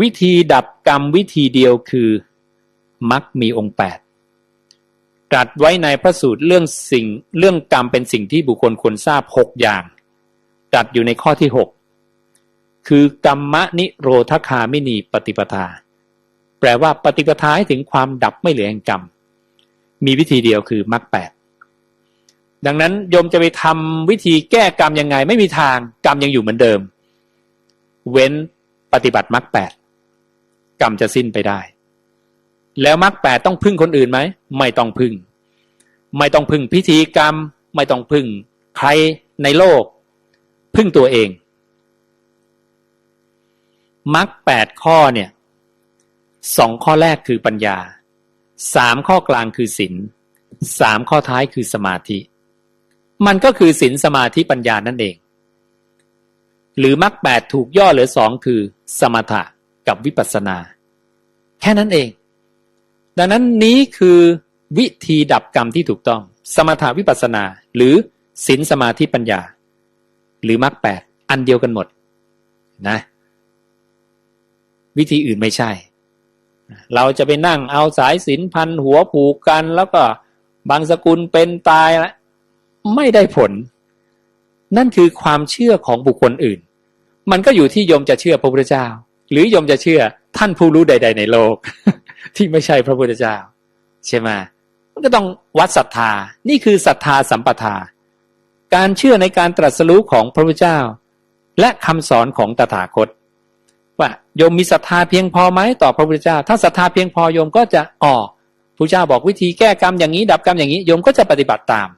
วิธีดับกรรมวิธีเดียวคือมักมีองค์แปดตรัสไว้ในพระสูตรเรื่องสิ่งเรื่องกรรมเป็นสิ่งที่บุคคลควรทราบหกอย่างตรัสอยู่ในข้อที่หกคือกรรมนิโรธคามินีปฏิปทา แปลว่าปฏิปทาให้ถึงความดับไม่เหลือแห่งกรรม มีวิธีเดียวคือมรรคแปดดังนั้นโยมจะไปทำวิธีแก้กรรมยังไง ไม่มีทางกรรมยังอยู่เหมือนเดิม เว้นปฏิบัติมรรคแปด กรรมจะสิ้นไปได้ แล้วมรรคแปดต้องพึ่งคนอื่นไหมไม่ต้องพึ่ง ไม่ต้องพึ่งพิธีกรรม ไม่ต้องพึ่งใครในโลก พึ่งตัวเองมรรคแปดข้อเนี่ยสองข้อแรกคือปัญญาสามข้อกลางคือศีลสามข้อท้ายคือสมาธิ มันก็คือศีลสมาธิปัญญานั่นเอง หรือมรรคแปดถูกย่อเหลือสองคือสมถะ กับวิปัสสนา แค่นั้นเอง ดังนั้นนี้คือวิธีดับกรรมที่ถูกต้อง สมถะวิปัสสนา หรือศีลสมาธิปัญญา หรือมรรคแปดอันเดียวกันหมดนะ วิธีอื่นไม่ใช่ เราจะไปนั่งเอาสายสินพันหัวผูกกัน แล้วก็บางสกุลเป็นตายแล้วไม่ได้ผล นั่นคือความเชื่อของบุคคลอื่น มันก็อยู่ที่โยมจะเชื่อพระพุทธเจ้า หรือโยมจะเชื่อท่านผู้รู้ใด ๆ ในโลก ที่ไม่ใช่พระพุทธเจ้า ใช่ไหมมันก็ต้องวัดศรัทธา นี่คือศรัทธาสัมปทา การเชื่อในการตรัสรู้ของพระพุทธเจ้า และคำสอนของตถาคต ว่าโยมมีศรัทธาเพียงพอไหมต่อพระพุทธเจ้า ถ้าศรัทธาเพียงพอโยมก็จะอ๋อพระเจ้าบอกวิธีแก้กรรมอย่างนี้ ดับกรรมอย่างนี้โยมก็จะปฏิบัติตาม